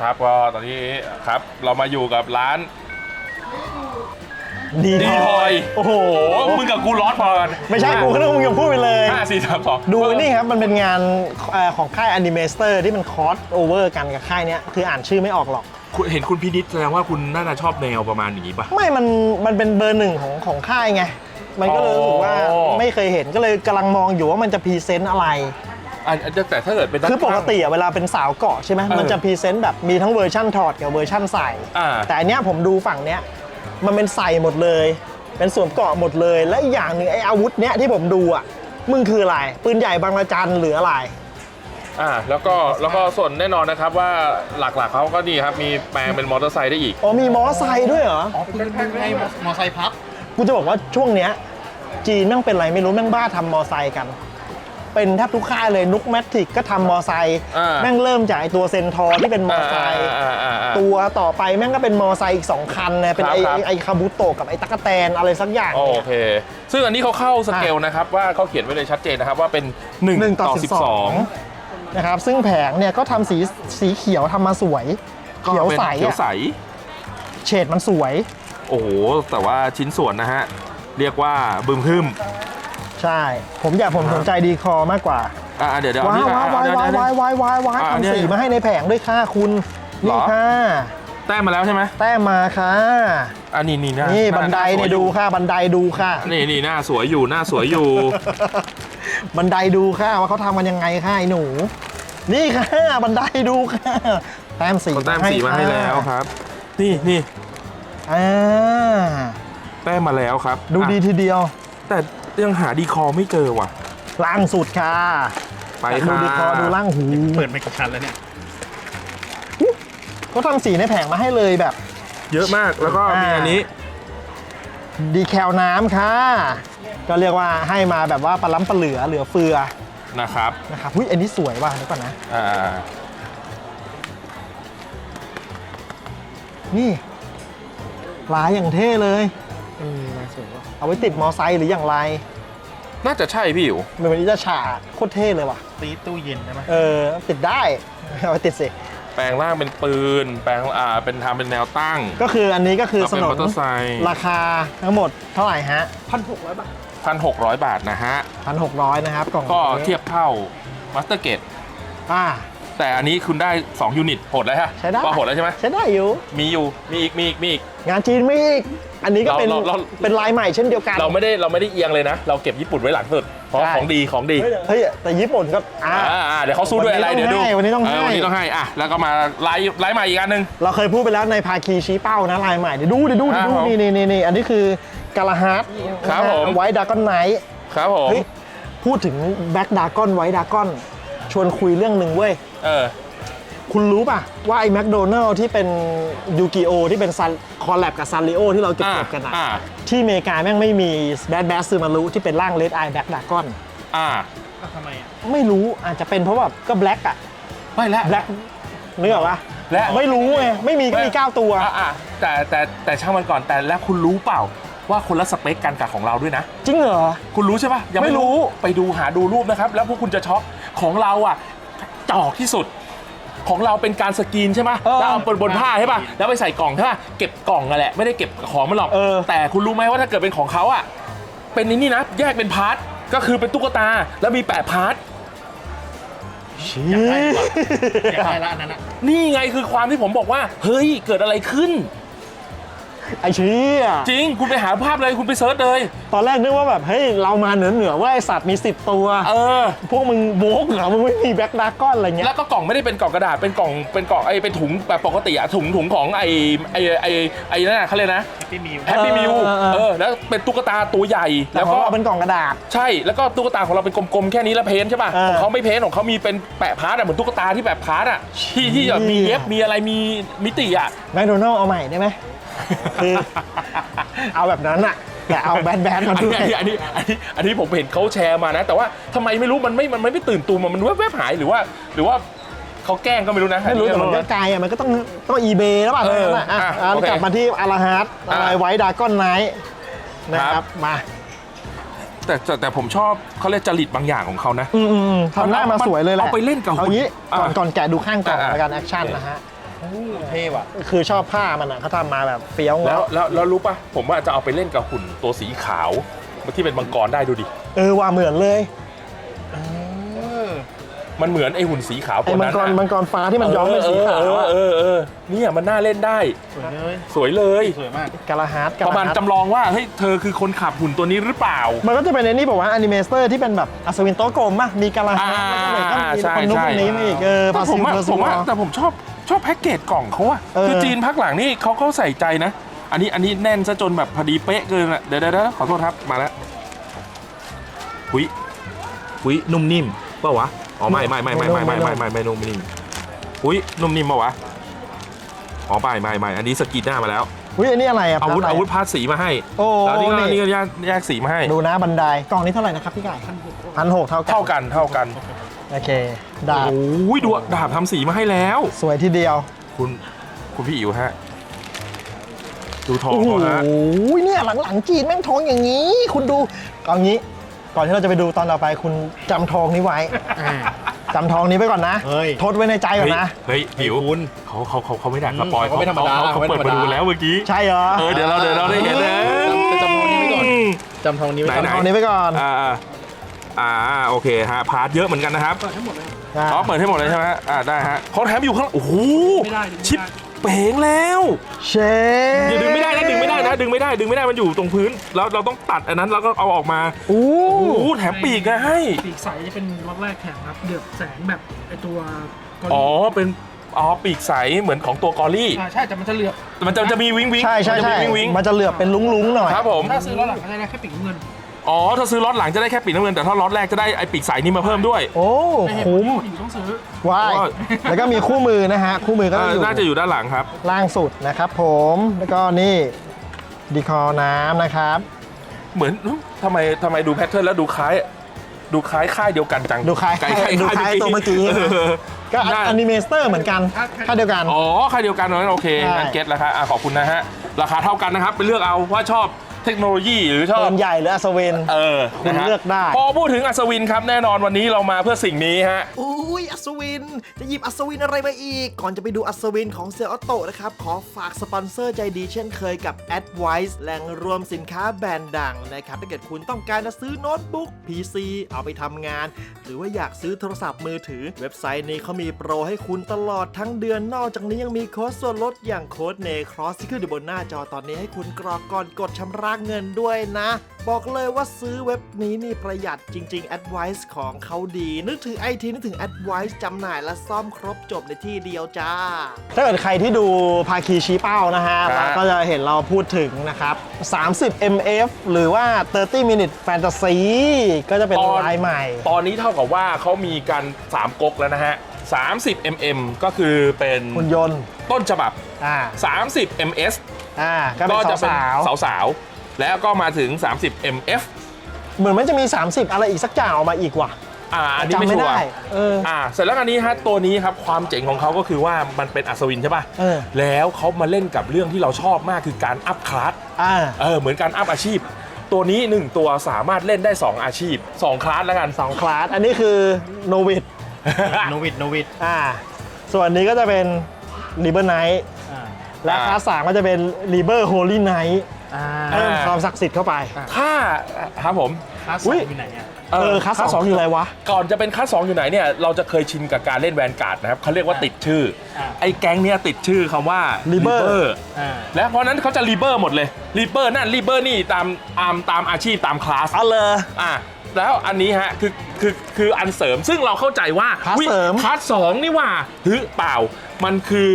ครับก็ตอนนี้ครับเรามาอยู่กับร้าน ดีดีทอย โอ้โห โอ้มึงกับกูร้อนพอกันไม่ใช่กูก็นึกว่ามึงจะพูดไปเลย ห้าสี่สามสองดูนี่ครับ มันเป็นงานเอ่อของค่ายอนิเมเตอร์ที่มันคอสโอเวอร์กันกับค่ายเนี้ย คืออ่านชื่อไม่ออกหรอก คุณเห็นคุณพินิษแสดงว่าคุณน่าจะชอบแนวประมาณอย่างนี้ป่ะ ไม่ มัน มันเป็นเบอร์หนึ่งของของค่ายไง มันก็เลยรู้สึกว่าอ๋อ ไม่เคยเห็นก็เลยกำลังมองอยู่ว่ามันจะพรีเซนต์อะไร อันแต่แต่ถ้าเกิดเป็นด้านคือปกติอะเวลาเป็นสาวเกาะใช่ไหมเออมันจะพรีเซนต์แบบมีทั้งเวอร์ชั่นถอดกับเวอร์ชั่นใส่ อ่า แต่อันเนี้ยผมดูฝั่งเนี้ยมันเป็นใส่หมดเลย เป็นสวมเกาะหมดเลย และอีกอย่างหนึ่งไอ้อาวุธเนี้ยที่ผมดูอะมึงคืออะไรปืนใหญ่บางระจันหรืออะไร อ่าแล้วก็แล้วก็ส่วนแน่นอนนะครับว่าหลักๆเขาก็นี่ครับมีแปลงเป็นมอเตอร์ไซค์ได้อีก อ๋อมีมอไซค์ด้วยเหรอ อ๋อปืนปืนไงมอไซค์พับ กูจะบอกว่าช่วงเนี้ยจีนแม่งเป็นไรไม่รู้แม่งบ้าทำมอไซค์กัน เป็นแทบทุกค่ายเลยนุกแมทริกก็ทำมอไซค์อ่า แม่งเริ่มจากไอตัวเซนทอร์ที่เป็นมอไซค์ อ่าอ่าอ่า ตัวต่อไปแม่งก็เป็นมอไซค์อีก 2 คันนะเป็นไอครับไอ้ไอคาบุโตะกับไอตั๊กแตนอะไรสักอย่างโอเนี่ยเค ซึ่งอันนี้เขาเข้าสเกลนะครับ ว่าเขาเขียนไว้เลยชัดเจนนะครับ ว่าเป็นหนึ่ง1ต่ต่ออสิบสอง12 นะครับ ซึ่งแผงเนี่ยก็ทำสีสีเขียวทำมาสวย เขียวใสเขียวอะใสเฉดมันสวย โอ้โห แต่ว่าชิ้นส่วนนะฮะ เรียกว่าบึมพึ่ม ใช่ ผมอยากผมสนใจดีคอมากกว่าอ่าเดี๋ยวเดี๋ยวว้านี่วว้าวอะว้าวเดี๋ยวว้าวเดี๋ยวว้าวว้าวว้าวว้าวอะเนี่ยทำสีมาให้ในแผงด้วยค่ะคุณเหรนี่อค่ะแต้มมาแล้วใช่ไหมแต้มมาค่ะอันนี้นี่หน้านี่หาบันไดหาสวเนี่ยอดูค่ะ บันไดดูค่ะ นี่นี่หน้าสวยอยู่หน้าสวยอยู่ บันไดดูค่ะว่าเขาทำกันยังไงค่ะไอ้หนู นี่ค่ะบันไดดูค่ะแต้มสีเขาแต้มสีมาให้แล้วค่ะครับ นี่นี่อ่าแต้มมาแล้วครับ ดูดีอะทีเดียว แต่ ยังหาดีคอไม่เจอว่ะ ล่างสุดค่ะไปดูค่ะดีคอดูล่างหูเปิดไม่กี่คันแล้วเนี่ย เขาทำสีในแผงมาให้เลยแบบ เยอะมากแล้วก็มีอ่าอันนี้ดีแคลน้ำค่ะ ก็เรียกว่าให้มาแบบว่าปลาล้ำปลาเหลือเหลือเฟือนะครับนะครับอุ้ยอันนี้สวยว่ะเดี๋ยวก่อนนะ อ่านี่ลายอย่างเท่เลย เออลายสวยว่ะ เอาไว้ติดมอไซค์หรืออย่างไร น่าจะใช่พี่อยู่เหมือนอิจฉาโคตรเท่เลยว่ะ ตีตู้เย็นได้ไหมเออ ติดได้ เอาไปติดสิ แปลงร่างเป็นปืน แปลงอ่าเป็นทำเป็นแนวตั้ง ก็คืออันนี้ก็คือเอาสเป็นนมอนเตอร์ไซค์ ราคาทั้งหมดเท่าไหร่ฮะพันหกร้อยบาทพันหกร้อยบาทนะฮะพันหกร้อยนะครับกล่องก็นี้เทียบเท่ามาสเตอร์เกตอ่า แต่อันนี้คุณได้ 2 ยูนิตโหดแล้วฮะใช้ได้ ว่าโหดแล้วใช่ไหมใช้ได้อยู่ มีอยู่มีอีกมีอีกมีอีก งานจีนมีอีก อันนี้ก็เป็นเราเรา เป็นลายใหม่เช่นเดียวกัน เราไม่ได้เราไม่ได้เอียงเลยนะ เราเก็บญี่ปุ่นไว้หลังสุดเพราะใช่ ของดีของดีเฮ้ยแต่ญี่ปุ่นก็อ่า อ่าอ่าเดี๋ยวเขาสู้ด้วยอะไรวันนี้เดี๋ยวดูต้องให้วันนี้ต้องเให้วันนี้ต้องให้อะแล้วก็มาไลฟ์ไลฟ์ใหม่อีกอันหนึงเราเคยพูดไปแล้วในภาคีชี้เป้านะลายใหม่เดี๋ยวดูเดี๋ยวดูเดี๋ยวดูครับผมนี่นี่นี่นี่อันนี้คือกาลาฮาร์ดครับผม ไวท์ดากอนไนท์ครับผมเฮ้ยพูดถึงแบ็กดากอนไวท์ดากอน ชวนคุยเรื่องหนึ่งเว้ย เออ คุณรู้ป่ะ ว่าไอ้แมคโดนัลล์ที่เป็นยูกิโอที่เป็นซันคอลแลบกับซันริโอที่เราเก็บอ่าเก็บกันอะอ่า ที่อเมริกาแม่งไม่มีแบดแบสซึมารุที่เป็นร่างเลดไอแบ็กดากอนอ่าก็ทำไมอะ ไม่รู้อาจจะเป็นเพราะแบบก็แบล็กอะไม่แล้วแบล็กนึกออกปะและ ไม่รู้ไงไม่มีก็มี 9 ตัว อะอะแต่แต่แต่ช่างมันก่อนแต่แล้วคุณรู้เปล่า ว่าคนละสเปคกันกับของเราด้วยนะ จริงเหรอ คุณรู้ใช่ปะยังไม่รู้ไปดูหาดูรูปนะครับ แล้วพวกคุณจะช็อกของเราอะจอกที่สุด ของเราเป็นการสกรีนใช่ไหมเออแล้วเอาบนบนผ้าใช่ปะแล้วไปใส่กล่องใช่ปะเก็บกล่องนั่นแหละไม่ได้เก็บของมันหรอกเออ แต่คุณรู้ไหมว่าถ้าเกิดเป็นของเขาอะเป็นนี่นี่นะแยกเป็นพาร์ทก็คือเป็นตุ๊กตาแล้วมีแปดพาร์ท ชี้ อยากได้ละอันนั้นอะนี่ไงคือความที่ผมบอกว่า เฮ้ย เกิดอะไรขึ้น ไอชี้อะจริง คุณไปหาภาพเลยคุณไปเซิร์ชเลย ตอนแรกนึกว่าแบบเฮ้ยเรามาเหนือเหนือๆว่าไอสัตว์มี10ตัว เออ พวกมึงโบกเหรอมึงไม่มีแบ็กดากอนอะไรเงี้ยแล้วก็กล่องไม่ได้เป็นกล่องกระดาษเป็นกล่องเป็นกล่องไอ้เป็นถุงแบบปกติอะถุงถุงของไอ้ไอ้ไอ้ไอ้นั่นน่ะเขาเลยกนะพี่มิวแฮปปี้มิวเออเออเออเออแล้วเป็นตุ๊กตาตัวใหญ่แล้แล้ววก็ก็เป็นกล่องกระดาษ ใช่แล้วก็ตุ๊กตาของเราเป็นกลมๆแค่นี้แล้วเพ้นท์ใช่ป่ะเออของเขาไม่เพ้นท์ของเขามีเป็นแปะพาร์ทอะเหมือนตุ๊กตาที่แบบพาร์ทอะที่ที่แบบมีเชี่ยเย็บมีอะไรมีมิติอะ แมคโดนัลเอาใหม่ได้ไหม คือเอาแบบนั้นอะแต่เอาแบนแบนๆมาอันด้วนี้ย อันนี้อันนี้อันนี้ผมเห็นเขาแชร์มานะ แต่ว่าทำไมไม่รู้มันไม่มันไม่ตื่นตูมอะมันแวบๆหายหรือว่า หรือว่าเขาแกล้งก็ไม่รู้นะไม่รู้แต่มันก็ไกลอะมันก็ต้องต้องอีเบแล้วป่ะเออนั่นน่ะอะอะอะโอเคกลับมาที่อาราฮาร์ดอะอะไรไว้ดากอนไนท์นะคครัรับ บมาแต่แต่แต่ผมชอบเขาเรียกจริตบางอย่างของเขานะ อืมๆๆทำหน้ามาสวยเลยแหละเอาไปเล่นกับหุ่นเอางี้ก่อนอะก่อนแกะดูข้างกล่องอะแล้วกันแอคชั่นโอเคนะฮะ เท่ว่ะ คือชอบผ้ามันอะเขาทำมาแบบเฟี้ยวแล้วเงาะแล้วแล้วรู้ปะผมว่าจะเอาไปเล่นกับหุ่นตัวสีขาวที่เป็นมังกรได้ดูดิ เออว่าเหมือนเลยมันเหมือนไอหุ่นสีขาวไอ้ตัวมังนั้นกรอะมังกรฟ้าที่มันย้อมเป็นสีขาวเอออะเออเออเนี่ยมันน่าเล่นได้ สวยเลยสวยเลย สวยมาก กาลาฮาร์ดกาประลามาณฮาร์ดจำลองว่าเฮ้ยเธอคือคนขับหุ่นตัวนี้หรือเปล่า มันก็จะเป็นในนี่บอกว่าอนิเมเตอร์ที่เป็นแบบอัศวินโต๊ะกลมป่ะมีกาลาฮาร์ดแล้วก็เลยก็มีใช่คนนู้นใช่คนนี้มาอีกเออแต่พาผซิมลว่าเพอร์ผซูมว่าลแต่ผมชอบ ชอบแพ็กเกจกล่องเขาอะเออ คือจีนพักหลังนี่เขาเขาใส่ใจนะ อันนี้อันนี้แน่นซะจนแบบพอดีเป๊ะเกินอะเดี๋ยวเดี๋ยวเดี๋ยวขอโทษครับมาแล้วหุยหุยนุ่มนิ่มเปล่าวะอ๋อไม่ไม่ไม่ไม่ไม่ไม่ไม่ไม่ไม่นุ่มนิ่มหุยนุ่มนิ่มเปล่าวะอ๋อไม่ไม่ไม่อันนี้สกีดหน้ามาแล้วอุ้ยอันนี้อะไรอะอาวุธพาร์ทะไรอาวุธพาดสีมาให้โอ้แล้วนี่ก็นี่นี่ก็แยกแยกสีมาให้ ดูนะบันไดกล่องนี้เท่าไหร่นะครับพี่ไก่พันหกเท่ากัน เท่ากันเท่ากัน โอเคดาบโอ้ยดูดาบทำสีมาให้แล้ว สวยทีเดียว คุณคุณพี่อิ๋วฮะ ดูทองโอ้โหเขาฮะเนี่ยหลังๆจีนแม่งทองอย่างนี้ คุณดูเอางี้ ก่อนที่เราจะไปดูตอนต่อไปคุณจำทองนี้ไว้อ่า จำทองนี้ไว้ก่อนนะเฮ้ย ทดไว้ในใจก่อนนะ เฮ้ยเฮ้ยอิ๋วคุณ เขาเขาเขาเขาไม่ดักสปอยเขาไม่ธรรมดาเขาเขาเขาไม่เปิดธรรมมาดา ดูแล้วเมื่อกี้ใช่เหรอเออเดี๋ยวเราเดี๋ยวเราได้เห็นนะจำจำทองนี้ไว้ก่อน จำทองนี้ไว้ก่อน ไหน ทองนี้ไว้ก่อน อ่าอ่า อ่าโอเคฮะพาร์ทเยอะเหมือนกันนะครับเปิดให้หมดเลยอะอ๋อเปิดให้หมดเลยใช่ไหมอ่าได้ฮะเขาแถมอยู่ข้างโอ้โหไม่ได้ดึงไม่ได้ ชิปเป๋งแล้วเชอย่าดึงไม่ได้นะดึงไม่ได้นะดึงไม่ได้ดึงไม่ได้มันอยู่ตรงพื้น แล้วเราต้องตัดอันนั้นแล้วก็เอาออกมาอู้ โอ้โหแถมปีกนะให้ ปีกใสจะเป็นล็อตแรกแถมครับ เดือบแสงแบบไอตัวกออ๋อลีเป็นอ๋อปีกใสเหมือนของตัวกอรี่อ่าใช่แต่มันจะเหลือบมันจะจะมีวิงวิงใช่ใช่มันจะใช่มีวิงวิงมันจะเหลือบเป็นลุ้งๆหน่อย ครับผม ถ้าซื้อล็อตหลังก็จะได้แค่ปีกน้ำเงิน อ๋อถ้าซื้อล็อตหลังจะได้แค่ปีกน้ำเงินแต่ถ้าล็อตแรกจะได้ไอปีกใสนี้มาเพิ่มด้วย โอ้ในเหตุผลคุ้มที่ผู้หญิงต้องซื้อ ว้ายโอ้ยแล้วก็มีคู่มือนะฮะ คู่มือก็เอออยู่น่าจะอยู่ด้านหลังครับ ล่างสุดนะครับผมแล้วก็นี่ดีคอน้ำนะครับ เหมือนทำไมทำไมดูแพทเทิร์นแล้วดูคล้าย ดูคล้ายค่ายเดียวกันจังดูคล้ายไก่ดูคล้ายตัวเมื่อกี้เออก็น่าอนิเมสเตอร์เหมือนกันค่าเดียวกัน อ๋อค่ายเดียวกันนั้นโอเคใช่งั้นเก็ตแล้วครับอะขอบคุณนะฮะ ราคาเท่ากันนะครับ ไปเลือกเอาว่าชอบ เทคโนโลยีหรือชอบปืนใหญ่หรืออัศวินเออคุณนะฮะเลือกได้ พอพูดถึงอัศวินครับแน่นอนวันนี้เรามาเพื่อสิ่งนี้ฮะ อุ้ยอัศวิน จะหยิบอัศวินอะไรมาอีก ก่อนจะไปดูอัศวินของเซลออโตนะครับ ขอฝากสปอนเซอร์ใจดีเช่นเคยกับ Advice แหล่งรวมสินค้าแบรนด์ดังนะครับ ถ้าเกิดคุณต้องการจะซื้อโน้ตบุ๊ก PC เอาไปทำงาน หรือว่าอยากซื้อโทรศัพท์มือถือ เว็บไซต์นี้เขามีโปรให้คุณตลอดทั้งเดือนนอกจากนี้ยังมีโค้ดส่วนลดอย่างโค้ดเนครอสที่ขึ้นอยู่บนหน้าจอตอนนี้ให้คุณกรอกก่อนกดชำระเงินด้วยนะ บอกเลยว่าซื้อเว็บนี้นี่ประหยัดจริง ๆ Advice ของเขาดี นึกถึงไอทีนึกถึง Advice จำหน่ายและซ่อมครบจบในที่เดียวจ้า ถ้าเกิดใครที่ดูภาคีชี้เป้านะฮะครับเราก็จะเห็นเราพูดถึงนะครับ 30 mf หรือว่า 30 minute fantasy ก็จะเป็นตอนลายใหม่ ตอนนี้เท่ากับว่าเขามีกัน3ก๊กแล้วนะฮะ30 mm ก็คือเป็นหุ่นยนต์ต้นฉบับอ่า30 ms อ่าก็เป็ก็นจะเป็นสาวสาวๆ แล้วก็มาถึง 30 mf ๆเหมือนมันจะมี 30 อะไรอีกสักอย่างออกมาอีกว่ะอ่าอันนี้จำไม่ไม่ชัวได้ร์เอออ่าเสร็จแล้วอันนี้ฮะตัวนี้ครับความเจ๋งของเขาก็คือว่ามันเป็นอัศวินใช่ป่ะเออ แล้วเขามาเล่นกับเรื่องที่เราชอบมากคือการอัพคลาส อ่า เออเหมือนการอัพอาชีพ ตัวนี้ 1 ตัวสามารถเล่นได้ 2 อาชีพ 2 คลาสแล้วกันสองคลาส อันนี้คือโนวิดโนวิดโนวิดอ่า ส่วนอันนี้ก็จะเป็นรีเบอร์ไนท์อ่าและอ่า คลาสสามก็จะเป็นรีเบอร์โฮลี่ไนท์อ่าเพิ่มความศักดิ์สิทธิ์เข้าไป ถ้าครับผมคลาสสอุ๊องยอยู่ไหนอะเออคลาสสองคืออะไรวะ ก่อนจะเป็นคลาสสองอยู่ไหนเนี่ยเราจะเคยชินกับการเล่นแวนการ์ดนะครับเขาเรียกว่าติดชื่ออาไอ้แก๊งเนี่ยติดชื่อคำว่า Reaper Reaper อ่าแล้วเพราะนั้นเขาจะรีเบอร์หมดเลยรีเบอร์นั่นรีเบอร์นี่ตามตามตามอาชีพตามคลาสเอาเลยอะแล้วอันนี้ฮะคือคือคืออันเสริมซึ่งเราเข้าใจว่าคลาสอุ๊ยเสริมคลาสสองนี่ว่าหรือเปล่ามันคือ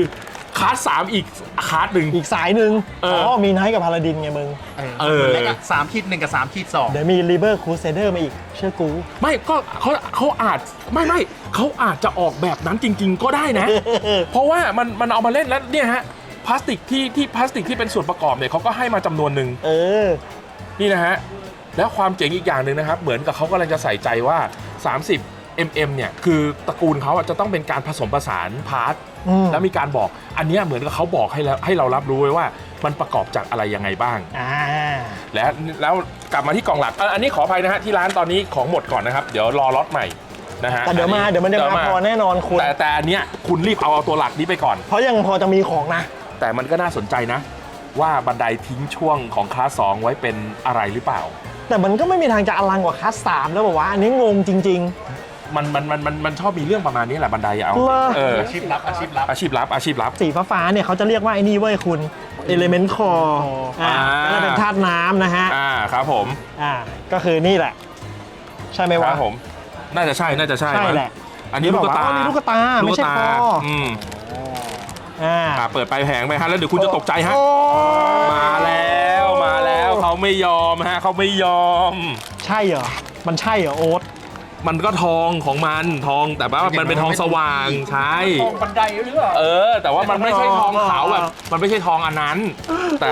คลาสสามอีกคลาสหนึ่ง อีกสายหนึ่งเอออ๋ อ๋อมีไนท์กับพาลาดินไงมึง เออ แล้วก็สามขีดหนึ่งกับสามขีดสองเดี๋ยวมีรีเบอร์คูเซเดอร์มาอีก เชื่อกู ไม่ก็เขาเขาอาจไม่ไม่เขาอาจจะออกแบบนั้นจริง ๆ ก็ได้นะ เพราะว่ามันมันเอามาเล่นแล้วเนี่ยฮะพลาสติกที่ที่พลาสติกที่เป็นส่วนประกอบเนี่ยเขาก็ให้มาจำนวนหนึ่งเออ นี่นะฮะแล้วความเจ๋งอีกอย่างหนึ่งนะครับ เหมือนกับเขากำลังจะใส่ใจว่า 30 mm เนี่ยคือตระกูลเขาอะจะต้องเป็นการผสมผสานพาร์ท อืม แล้วมีการบอกอันเนี้ยเหมือนกับเขาบอกให้แล้วให้เรารับรู้ไว้ว่า มันประกอบจากอะไรยังไงบ้าง อ่า และแล้วกลับมาที่กล่องหลักเอ่ออันนี้ขออภัยนะฮะที่ร้านตอนนี้ของหมดก่อนนะครับ เดี๋ยวรอล็อตใหม่นะฮะแต่เดี๋ยวมาอัเดี๋ยวมันจะมาพอแน่นอนคุณ แต่แต่อันเนี้ยคุณรีบเอาเอาตัวหลักนี้ไปก่อน เพราะยังพอจะมีของนะ แต่มันก็น่าสนใจนะ ว่าบันไดทิ้งช่วงของคลาส2ไว้เป็นอะไรหรือเปล่า แต่มันก็ไม่มีทางจะอลังกว่าคัสสามแล้วบอกว่าอันนี้งงจริง มันมันมันมันมันชอบมีเรื่องประมาณนี้แหละบันไดอะเอาเหรอ เอออาชีพลับอาชีพลับ อาชีพลับอาชีพลับๆสีฟ้าๆเนี่ยเขาจะเรียกว่าไอ้นี่เว้ยคุณ Element Core อ่าอ่า ก็จะเป็นธาตุน้ำนะฮะอ่าครับผมอ่าก็คือนี่แหละ ใช่ไหมควะ รับผม น่าจะใช่น่าจะใช่ใช่มั้งแหละ อันนี้ลูกตาอ๋อนี่ลูกตาไม่ใช่ลูกคตาออืมอ่าอ่าเปิดไปแผงไปฮะแล้วเดี๋ยวคุณจะตกใจฮะ โอ้มาแล้วมาแล้วเขาไม่ยอมฮะเขาไม่ยอม ใช่เหรอ มันใช่เหรอโอ๊ต มันก็ทองของมันทองแต่ว่ามันเป็นทองสว่างใช่ตรงบันไดหรือเปล่าเออ แต่ว่ามันไม่ใช่ทองขาวแบบมันไม่ใช่ทองอันนั้น แต่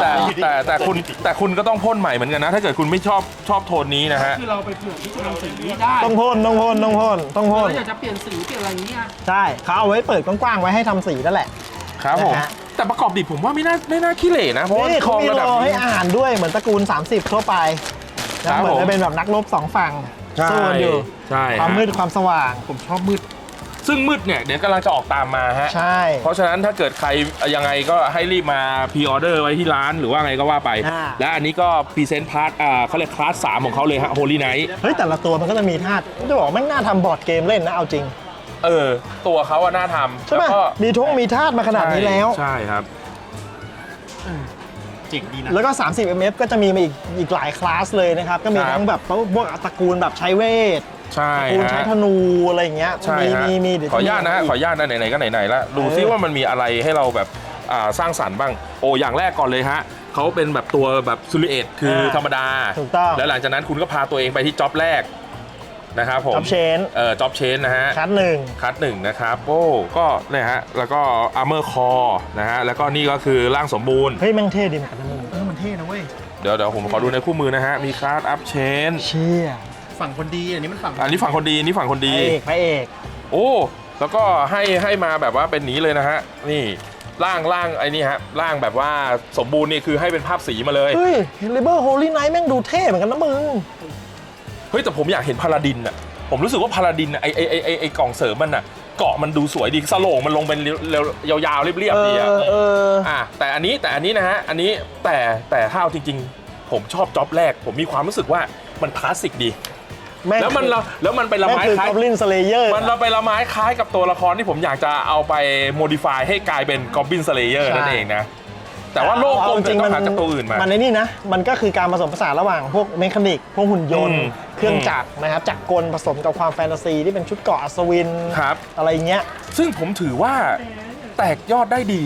แต่แต่แต่คุณแต่คุณก็ต้องพ่นใหม่เหมือนกันนะ ถ้าเกิดคุณไม่ชอบชอบโทนนี้นะฮะคือเราไปเผื่อที่จะทำสีนี้ได้ต้องพ่นต้องพ่นต้องพ่นต้องพ่นแล้วอยากจะเปลี่ยนสีเปลี่ยนอะไรอย่างเงี้ยใช่เขาเอาไว้เปิดกว้างๆไว้ให้ทำสีนั่นแหละครับผมนะฮะแต่ประกอบดิบผมว่าไม่น่าไม่น่าขี้เหร่นะเพราะว่านี่ทเขาองมีระโลดับให้นี้อาหารด้วยเหมือนตระกูล 30 ทั่วไปนะครับเหมือนผมจะเป็นแบบนักรบสองฝั่งใช่ สู้กันอยู่ใช่ความฮะมืดความสว่างผมชอบมืด ซึ่งมืดเนี่ยเดี๋ยวกำลังจะออกตามมาฮะใช่ เพราะฉะนั้นถ้าเกิดใครยังไงก็ให้รีบมาพ r ออเดอร์ไว้ที่ร้านหรือว่าไงก็ว่าไป อ่า และอันนี้ก็พรีเซนต์พาร์ทอ่าเขาเรียกคลาสสามของเขาเลยฮะโฮลี่ไนท์เฮ้ยแต่ละตัวมันก็จะมีธาตุจะบอกว่าแม่งน่าทำบอร์ดเกมเล่นนะเอาจริง เออ ตัวเขาอะน่าทำใช่ไหมแล้วก็มีทงมีธาตุมาขนาดนี้แล้ว ใช่ครับเจ๋งดีนะ แล้วก็ 30 mf ก็จะมีมาอีกอีกหลายคลาสเลยนะครับ ก็มีครับ ทั้งแบบพวกตระกูลแบบใช้เวทใช่ตระกูลฮะใช้ธนูอะไรอย่างเงี้ยใช่มีฮะมีมีเดี๋ยวขออนุญาตนะฮะจมีขออนุญาตนะไหนๆก็ไหนๆแล้วดูซิเออว่ามันมีอะไรให้เราแบบอ่าสร้างสรรค์บ้าง โอ้อย่างแรกก่อนเลยฮะเขาเป็นแบบตัวแบบซูริเอตคือธรรมดา ถูกต้อง แล้วหลังจากนั้นคุณก็พาตัวเองไปที่จ็อบแรก นะครับผมจ็อบเชนเออจ็อบเชนนะฮะคัดหนึ่ง คัดหนึ่งนะครับโอ้ก็เนี่ยฮะ แล้วก็อาร์เมอร์คอนะฮะ แล้วก็นี่ก็คือร่างสมบูรณ์ เฮ้ยแม่งเท่ดีเหมือนกันนะมึงเออมันเท่นะเว้ย เดี๋ยวเดี๋ยวผมขอดูในคู่มือนะฮะ มีคาร์ดอัพเชนเชี่ยฝั่งคนดีอันนี้มันฝั่งอันนี้ฝั่งคนดีอันนี่ฝั่งคนพดี ระเอกพระเอกโอ้ แล้วก็ให้ให้มาแบบว่าเป็นหนีเลยนะฮะ นี่ร่างร่างไอ้นี่ฮะร่างแบบว่าสมบูรณ์นี่คือให้เป็นภาพสีมาเลย เฮ้ยลิเบอร์โฮลี่ไนท์แม่งดูเท่เหมือนกันนะมึงเฮ้ยแต่ผมอยากเห็นพาราดินอะผมรู้สึกว่าพาราดินอะไอไอไอไอไอกล่องเสริมมันอะเกาะมันดูสวยดีสโลงมันลงเป็นเรียวๆยาวๆเรียบเอๆดีอะอเอออะแต่อันนี้แต่อันนี้นะฮะอันนี้แต่แต่ถ้าเอาจริง ๆ ผมชอบจ็อบแรก ผมมีความรู้สึกว่ามันคลาสสิกดีแม่งแล้วมันละแล้วมันไปละแม่งไม้คือคล้ายกอบลินสเลเยอร์มันเราไปละไม้คล้ายกับตัวละครที่ผมอยากจะเอาไปโมดิฟายให้กลายเป็นกอบบินสเลเยอร์ใช่นั่นเองนะ แต่ว่าโลกกลมจจะริงต้ๆองมัหาจากตัวอื่นมามันในนี่นะ มันก็คือการผสมผสานระหว่างพวกเมคานิก พวกหุ่นยนต์อืมเครื่องจักรนะครับ จักรกลผสมกับความแฟนตาซีที่เป็นชุดเกราะอัศวิน ครับ อะไรอย่างเงี้ย ซึ่งผมถือว่าแตกยอดได้ดี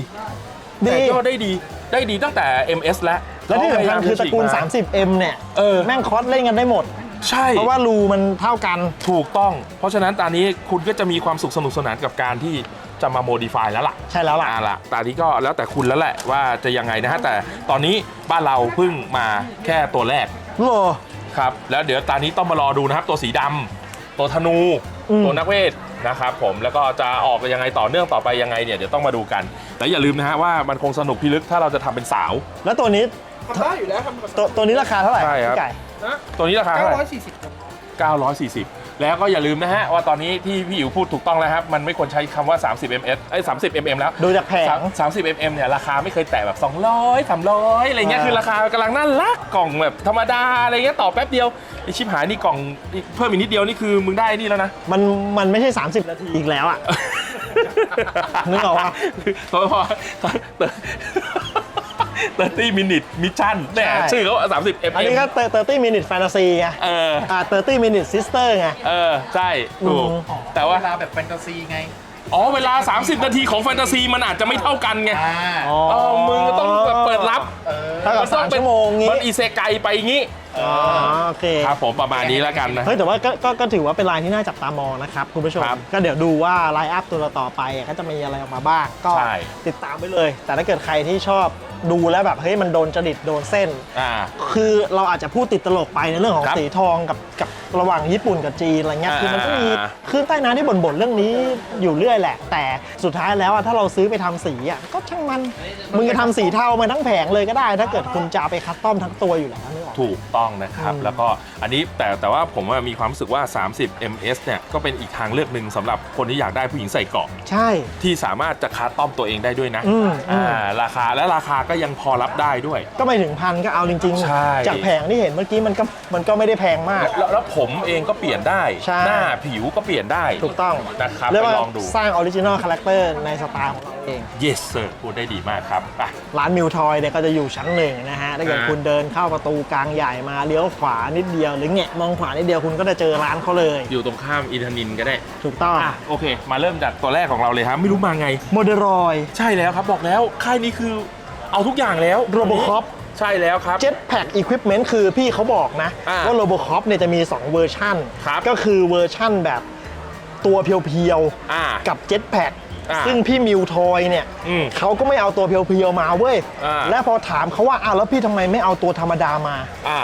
ดีแตกยอดได้ดีได้ดีตั้งแต่ MS แล้วและที่สำคัญคือตระกูลเขาพยายามจฉีมา 30M เนี่ย เออ แม่งคอสเล่นกันได้หมด ใช่ เพราะว่ารูมันเท่ากัน ถูกต้อง เพราะฉะนั้นตอนนี้คุณก็จะมีความสุขสนุกสนานกับการที่จะมาโมดิฟายแล้วล่ะ ใช่แล้วล่ะ อ่าล่ะตอนนี้ก็แล้วแต่คุณแล้วแหละว่าจะยังไงนะฮะ แต่ตอนนี้บ้านเราเพิ่งมาแค่ตัวแรก โล ครับ แล้วเดี๋ยวตอนนี้ต้องมารอดูนะครับ ตัวสีดำตัวธนู อืม ตัวนักเวทนะครับผมแล้วก็จะออกยังไงต่อเนื่องต่อไปยังไงเนี่ยเดี๋ยวต้องมาดูกันและอย่าลืมนะฮะว่ามันคงสนุกพิลึกถ้าเราจะทำเป็นสาว แล้วตัวนี้ ทำได้อยู่แล้วทำกับตัวตัวนี้ราคาเท่าไหร่ใช่ครับ พี่ไก่ ตัวนี้ราคาเท่าไหร่940ครับ940 แล้วก็อย่าลืมนะฮะ ว่าตอนนี้ที่พี่อิ๋วพูดถูกต้องแล้วครับ มันไม่ควรใช้คำว่า 30 ms ไอ้ย30 mm แล้วดูจากแผง สามสิบ mm เนี่ยราคาไม่เคยแตะแบบ 200 300 อะไรเงี้ยอ่า คือราคากำลังน่ารักกล่องแบบธรรมดาอะไรเงี้ยต่อแป๊บเดียวไอชิบหายนี่กล่องนี่เพิ่มอีกนิดเดียวนี่คือมึงได้นี่แล้วนะ มันมันไม่ใช่ 30 นาทีอีกแล้วอะ นึกออกปะเพราะว่าเตอ ร์ตี้มินิทมิชชั่นเนี่ยใช่ ชื่อเขาสามสิบ mm อันนี้ก็30 minute fantasy ไงเออ อ่า30 minute sister ไง เออ ใช่ถูกอืม แต่ว่า เวลาแบบแฟนตาซีไงอ๋อ เวลา 30 นาทีของแฟนตาซีมันอาจจะไม่เท่ากันไงอ่าเออมึงก็ต้องแบบเปิดรับเออ เท่ากับนต้อง3ชั่วโมงงี้มันอีเซไกไปงี้ อ๋อโอเค ครับผมประมาณนี้แล้วกันนะ เฮ้ยแต่ว่าก็ก็ก็ถือว่าเป็นไลน์ที่น่าจับตามองนะครับ คุณผู้ชม ครับก็เดี๋ยวดูว่าไลน์อัพตัวต่อๆไปอะก็จะมีอะไรออกมาบ้าง ก็ใช่ ติดตามไปเลย แต่ถ้าเกิดใครที่ชอบ ดูแล้วแบบเฮ้ยมันโดนจริตโดนเส้น อ่า คือเราอาจจะพูดติดตลกไปในเรื่องของครับสีทองกับกับระหว่างญี่ปุ่นกับจีนอะไรเงี้ยอ่าคือมันก็มีคลื่นใต้น้ำที่บ่นๆเรื่องนี้อยู่เรื่อยแหละ แต่สุดท้ายแล้วอะถ้าเราซื้อไปทำสีอะก็ช่างมันมึงจะทำสีเทามาทั้งแผงเลยก็ได้ ถ้าเกิดคุณจะเอาไปคัสตอมทั้งตัวอยู่แล้วนึกออก ถูกต้องต้องนะครับ อืมแล้วก็อันนี้แต่แต่ว่าผมว่ามีความรู้สึกว่า 30 ms เนี่ยก็เป็นอีกทางเลือกหนึ่งสำหรับคนที่อยากได้ผู้หญิงใส่เกราะ ใช่ ที่สามารถจะคัสตอมตัวเองได้ด้วยนะอืมอืมอ่าราคาและราคาก็ยังพอรับได้ด้วย ก็ไม่ถึงพันก็เอาจริงใช่ จากแผงที่เห็นเมื่อกี้มันก็มันก็ไม่ได้แพงมาก แล้วแล้วผมเองก็เปลี่ยนได้ ใช่ หน้าผิวก็เปลี่ยนได้ ถูกต้องนะครับเรียกไปว่าลองดู สร้างออริจินอลคาแรคเตอร์ในสไตล์ของเราเอง yes sir พูดได้ดีมากครับอะร้านมิวทอยเนี่ยก็จะอยู่ชั้นหนึ่งนะฮะ ถ้าเกิดอ่า คุณเดินเข้าประตูกลางใหญ่มาเลี้ยวขวานิดเดียว หรือแงะมองขวานิดเดียวคุณก็จะเจอร้านเขาเลย อยู่ตรงข้ามอินทนินก็ได้ ถูกต้องอะโอเค มาเริ่มจากตัวแรกของเราเลยครับ ไม่รู้มาไง โมเดลรอย ใช่แล้วครับบอกแล้ว ค่ายนี้คือ เอาทุกอย่างแล้ว Robocop ใช่แล้วครับเจ็ตแพ็กอุปกรณ์คือพี่เขาบอกนะ อ่าว่าโรบอคอปเนี่ยจะมี 2 เวอร์ชันครับ ก็คือเวอร์ชั่นแบบตัวเพียวอ่า ๆ กับเจ็ตแพ็กอ่าซึ่งพี่มิวทอยเนี่ยอืมเขาก็ไม่เอาตัวเพียวๆมาเว้ย อ่า และพอถามเขาว่าอ้าวแล้วพี่ทำไมไม่เอาตัวธรรมดามา อ่า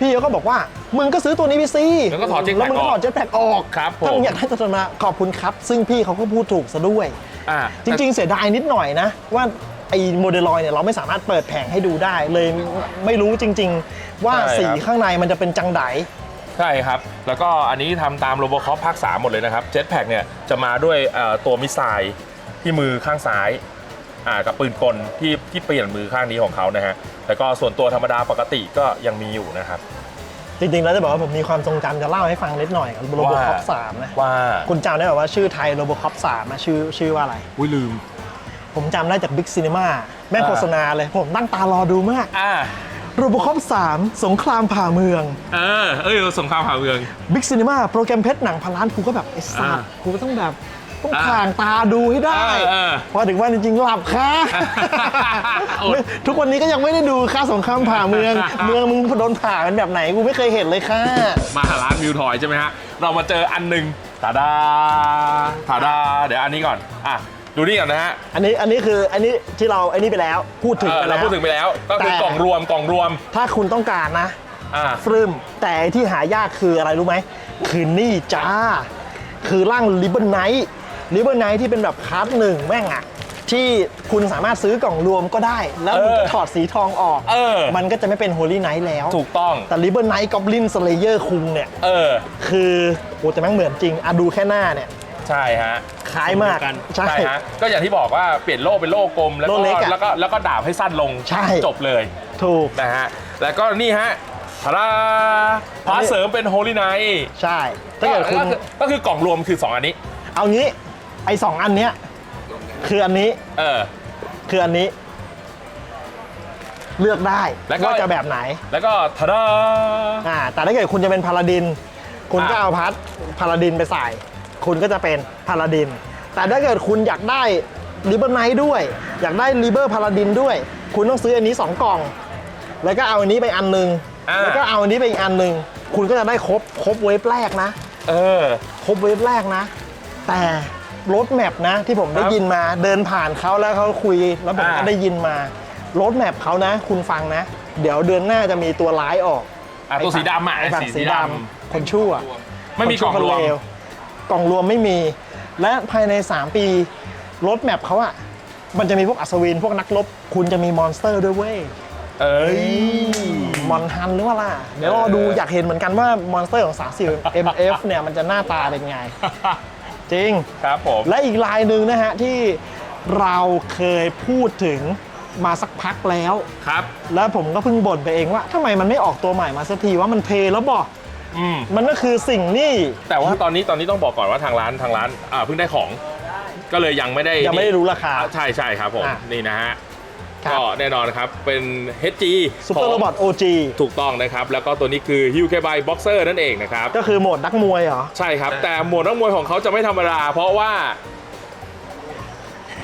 พี่เขาก็บอกว่ามึงก็ซื้อตัวนี้ไปสิแล้วก็ถอด jetpack แล้วมึงก็ถอดเจ็ตแพ็กออกครับผม ถ้ามึงอยากได้ตัวธรรมดาขอบคุณครับ ซึ่งพี่เขาก็พูดถูกซะด้วย อ่า จริง ๆ เสียดายนิดหน่อยนะ ว่า ไอ้โมเดลลอยเนี่ยเราไม่สามารถเปิดแผงให้ดูได้ เลยไม่รู้จริง ๆ ว่าใช่ครับสีข้างในมันจะเป็นจังได ใช่ครับ แล้วก็อันนี้ทำตามโรบอคอปภาค 3 หมดเลยนะครับ เจ็ตแพ็กเนี่ยจะมาด้วยเอ่อตัวมิสไซล์ที่มือข้างซ้ายอ่ากับปืนกลที่ที่เปลี่ยนมือข้างนี้ของเขานะฮะ แล้วก็ส่วนตัวธรรมดาปกติก็ยังมีอยู่นะครับ จริงๆ แล้วจะบอกว่าผมมีความทรงจำจะเล่าให้ฟังนิดหน่อยกับโรบอคอปว่า สามนะ ว่าคุณจำได้แบบว่าชื่อไทยโรบอคอปสามนะชื่อชื่อว่าอะไร อุ้ยลืม ผมจำได้จากบิ๊กซีนีมาแม่งอ่าโฆษณาเลย ผมตั้งตารอดูมากอ่าโรบอคอปสามสงครามผ่าเมือง เออ เอ้ยสงครามผ่าเมืองบิ๊กซีนีมาโปรแกรมเพชรหนังพันล้านกูก็แบบไอ้สัอ่าสกูก็ต้องแบบต้องอ่าข่างตาดูให้ได้เออเออพอถึงวันจริงๆหลับค่ะอดไม่ทุกวันนี้ก็ยังไม่ได้ดูค่าสงครามผ่าเมือง เมืองมึงโดนผ่ากันแบบไหนกูไม่เคยเห็นเลยค่ะ มาหาร้านมิวทอยใช่ไหมฮะ เรามาเจออันหนึ่งตาดาตาดา เดี๋ยวอันนี้ก่อน อะ ดูนี่ก่อนนะฮะอันนี้อันนี้คืออันนี้ที่เราอันนี้ไปแล้วพูดถึงเออไปเราแล้วพูดถึงไปแล้ว ก็คือแต่กล่องรวมกล่องรวมถ้าคุณต้องการนะอ่าฟรึมแต่ที่หายากคืออะไรรู้ไหมคือนี่จ้า คือร่างริบเบิลไนท์ริบเบิลไนท์ที่เป็นแบบคาร์ดหนึ่งแม่งอะที่คุณสามารถซื้อกล่องรวมก็ได้ แล้วมึงก็เออถอดสีทองออก เออ มันก็จะไม่เป็นโฮลี่ไนท์แล้ว ถูกต้อง แต่ริบเบิลไนท์กอบลินสเลเยอร์คุงเนี่ย เออ คือโอ้แต่แม่งเหมือนจริงอะดูแค่หน้าเนี่ย ใช่ฮะคล้ายมากใช่ใช่ ฮะก็อย่างที่บอกว่าเปลี่ยนโล่เป็นโล่กลมแล้วโล่ก็เล็กอะแล้วก็แล้วก็ดาบให้สั้นลงใช่ จบเลยถูก นะฮะแล้วก็นี่ฮะทาราพาเสริมเป็นโฮลี่ไนท์ใช่ ถ้าเกิดคุณก็คือก็คือกล่องรวมคือ 2 อันนี้ เอางี้ ไอ้สองอันเนี้ย คืออันนี้เออ คืออันนี้ เลือกได้แล้วก็ ว่าจะแบบไหน แล้วก็ทารา อ่า แต่ถ้าเกิดคุณจะเป็นพาลาดิน คุณก็อ่า เอาพัดพาลาดินไปใส่ คุณก็จะเป็นพาลาดิน แต่ถ้าเกิดคุณอยากได้ริเบอร์ไนท์ด้วย อยากได้ริเบอร์พาลาดินด้วย คุณต้องซื้ออันนี้ 2 กล่อง แล้วก็เอาอันนี้ไปอันหนึง อ่า แล้วก็เอาอันนี้ไปอีกอันหนึง คุณก็จะได้ครบครบเวฟแรกนะ เออ ครบเวฟแรกนะ แต่รถแมพนะที่ผมได้ครับยินมาเดินผ่านเขาแล้วเขาคุยแล้วผมก็อ่า ได้ยินมารถแมพเขานะ คุณฟังนะ เดี๋ยวเดือนหน้าจะมีตัวร้ายออกอะตัวสีดำอะไอ้ฝั่งสีสีสีดดำคนชั่วำไม่มีกล่องคนรวมเล กล่องรวมไม่มี และภายใน 3 ปีรถแมพเขาอะมันจะมีพวกอัศวินพวกนักรบคุณจะมีมอนสเตอร์ด้วยเว้ยเอ้ยมอนฮันหรือว่าล่ะ เดี๋ยวรอดูอยากเห็นเหมือนกันว่ามอนสเตอร์ของ30 MF เนี่ยมันจะหน้าตาเป็นไง จริงครับผม และอีกลายหนึ่งนะฮะ ที่เราเคยพูดถึงมาสักพักแล้วครับ แล้วผมก็เพิ่งบ่นไปเองว่าทำไมมันไม่ออกตัวใหม่มาสักทีว่ามันเทแล้วบอก อืมมันก็คือสิ่งนี่ แต่ว่าตอนนี้ตอนนี้ต้องบอกก่อนว่าทางร้านทางร้านอ่าเพิ่งได้ของ ก็เลยยังไม่ได้ยังไม่ได้รู้ราคาอ่าใช่ใช่ครับผมอะ นี่นะฮะครับก็แน่นอนครับเป็น HG ซูเปอร์โรบอท OG ถูกต้องนะครับ แล้วก็ตัวนี้คือ h u k b y Boxer นั่นเองนะครับ ก็คือโหมดนักมวยเหรอใช่ครับ แต่หมวดนักมวยของเขาจะไม่ธรรมดา เพราะว่า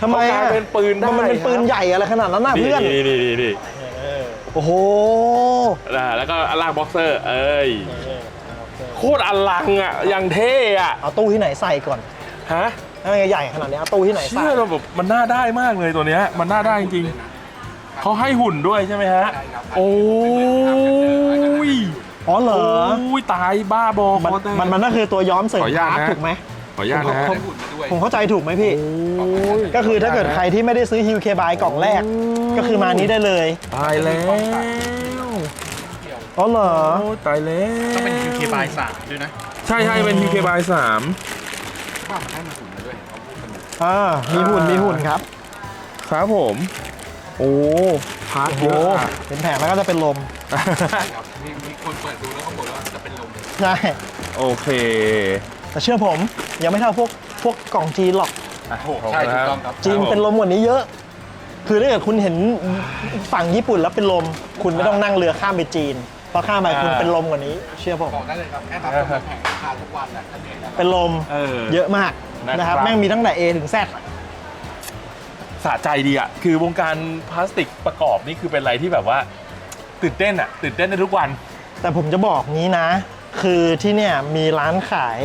ทำไมเขากอะลายเป็นปืนได้มันเป็นครับปืนใหญ่อะไรขนาดนั้นน่ะเพื่อนนี่นี่นี่นี่โอ้โห อ่าแล้วก็ล่างบ็อกเซอร์ เอ้ยโคตรอลังอะยังเท่อะเอาตู้ที่ไหนใส่ก่อนฮะถ้ามันใหญ่ขนาดนี้เอาตู้ที่ไหนใส่เชื่อเราแบบมันน่าได้มากเลยตัวเนี้ยมันน่าได้จริงๆเขาให้หุ่นด้วยใช่ไหมฮะโอ้ยอ๋อเหรอโอ้ยตายบ้าบอมันคอแตกมันมันก็คือตัวย้อมเสริมขออนุญาตพาร์ทนะ ถูกไหมขออนุญาตนะฮะผมผมเข้าใจถูกไหมพี่โอ้ยก็คือถ้าเกิดใครที่ไม่ได้ซื้อฮิวเคบายกล่องแรก ก็คือมานี้ได้เลยตายแล้ว อ๋อเหรอ โอ้ตายแล้วต้องเป็น QK by สามด้วยนะใช่ใช่เป็น PK by สามว่ามันให้มาหุ่นมาด้วยอ่า มีหุ่น มีหุ่นครับ ครับผม โอ้พาร์ทโอ้โห เยอะอะเป็นแผงแล้วก็จะเป็นลม ครับมีมีคนเปิดดูแล้วเขาบอกว่าจะเป็นลมใช่ โอเค แต่เชื่อผม ยังไม่เท่าพวก พวกกล่องจีนหรอกใช่ถูกต้องครับ จีนเป็นลมกว่านี้เยอะ คือถ้าเกิดคุณเห็นฝั่งญี่ปุ่นแล้วเป็นลม คุณไม่ต้องนั่งเรือข้ามไปจีนเพราะข้ามไปคุณเป็นลมกว่านี้ เชื่อผม บอกได้เลยครับแค่รับตัวแผงราคาทุกวันน่ะท่านเห็นแล้วเป็นลมเออเยอะมากนะครับนะครับแม่งมีตั้งแต่ A ถึง Z สะใจดีอะ คือวงการพลาสติกประกอบนี่คือเป็นอะไรที่แบบว่า ตื่นเต้นอะ ตื่นเต้นในทุกวัน แต่ผมจะบอกงี้นะ คือที่เนี่ยมีร้านขาย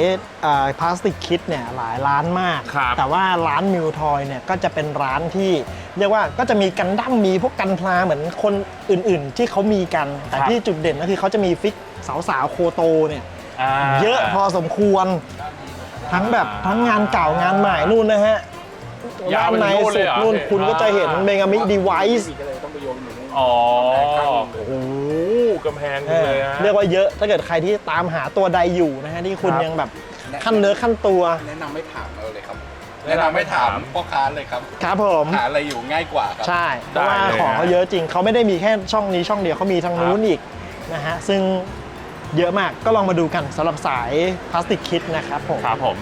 พลาสติกคิดเนี่ยหลายร้านมากครับแต่ว่าร้านมิวทอยเนี่ยก็จะเป็นร้านที่ เรียกว่าก็จะมีกันดั้มมีพวกกันพลาเหมือนคนอื่นๆ ที่เขามีกัน แต่ที่จุดเด่นก็คือเขาจะมีฟิกสาวๆโคโตเนี่ยาเยอะพอสมควร ทั้งแบบทั้งงานเก่างานใหม่นู่นนะฮะยาวด้านไปในถึงนู่นเลสุยดเหรอนู่นคุณก็จะเห็นอ่าเมกามิดีไวซ์อ๋อโอ้โห กำแพงเลยฮะ เรียกว่าเยอะถ้าเกิดใครที่ตามหาตัวใดอยู่นะฮะที่คุณครับ ยังแบบขั้นเนื้อขั้นตัวแนะนำไม่ถามเราเลยครับ แนะแนะนำนำไม่ไม่ถาถามมพ่อค้าเลยครับ ครับผม หาอะไรอยู่ง่ายกว่าครับ ใช่เพราะว่าได้เลยของเขาฮะเยอะจริง เขาไม่ได้มีแค่ช่องนี้ช่องเดียวเขามีทางนู้นอีกนะฮะซึ่งเยอะมากก็ลองมาดูกันสำหรับสายพลาสติกคิดนะครับผม ครับผม